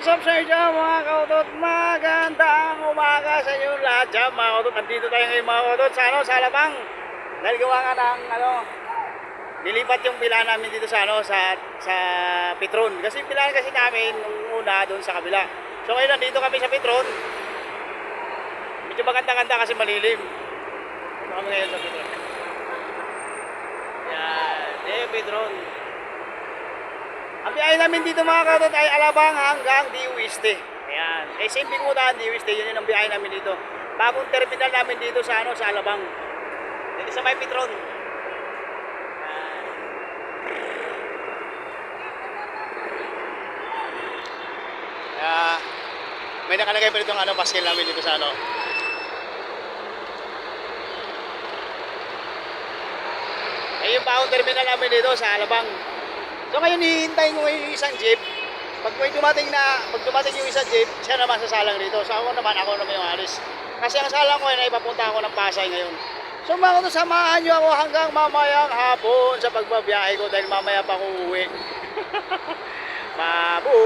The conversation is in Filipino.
What's up sa inyo mga kautot? Magandang umaga sa inyo lahat dyan mga kautot. Nandito tayo ngayon mga kautot sa ano, sa Alabang. Dahil gawa nga ng ano, nilipat yung pila namin dito sa ano, sa, sa Petron. Kasi pila kasi namin nung una doon sa kabila. So ngayon nandito kami sa Petron. Medyo maganda-ganda kasi malilim. Dito kami ngayon sa Petron. Yan, eh Petron. Ang biyahe namin dito mga kautot ay Alabang hanggang Diwiste. Ayan. Kay St. Bimutan, Diwiste, yun yung biyahe namin dito. Bagong terminal namin dito sa ano sa Alabang. Dito sa May Petron. Kaya, may nakalagay pa dito ano, paskel namin dito sa ano. Ay yung bagong terminal namin dito sa Alabang. So ngayon hihintayin ko ngayon yung isang jeep. Pag may dumating na, pag dumating yung isang jeep, siya naman sasalang dito. So ako naman, ako naman yung alis. Kasi ang salang ko ay ipapunta ako ng Pasay ngayon. So mga kuto, samahan nyo ako hanggang mamayang hapon sa pagbabiyahe ko dahil mamaya pa ako uwi. Mabuhay!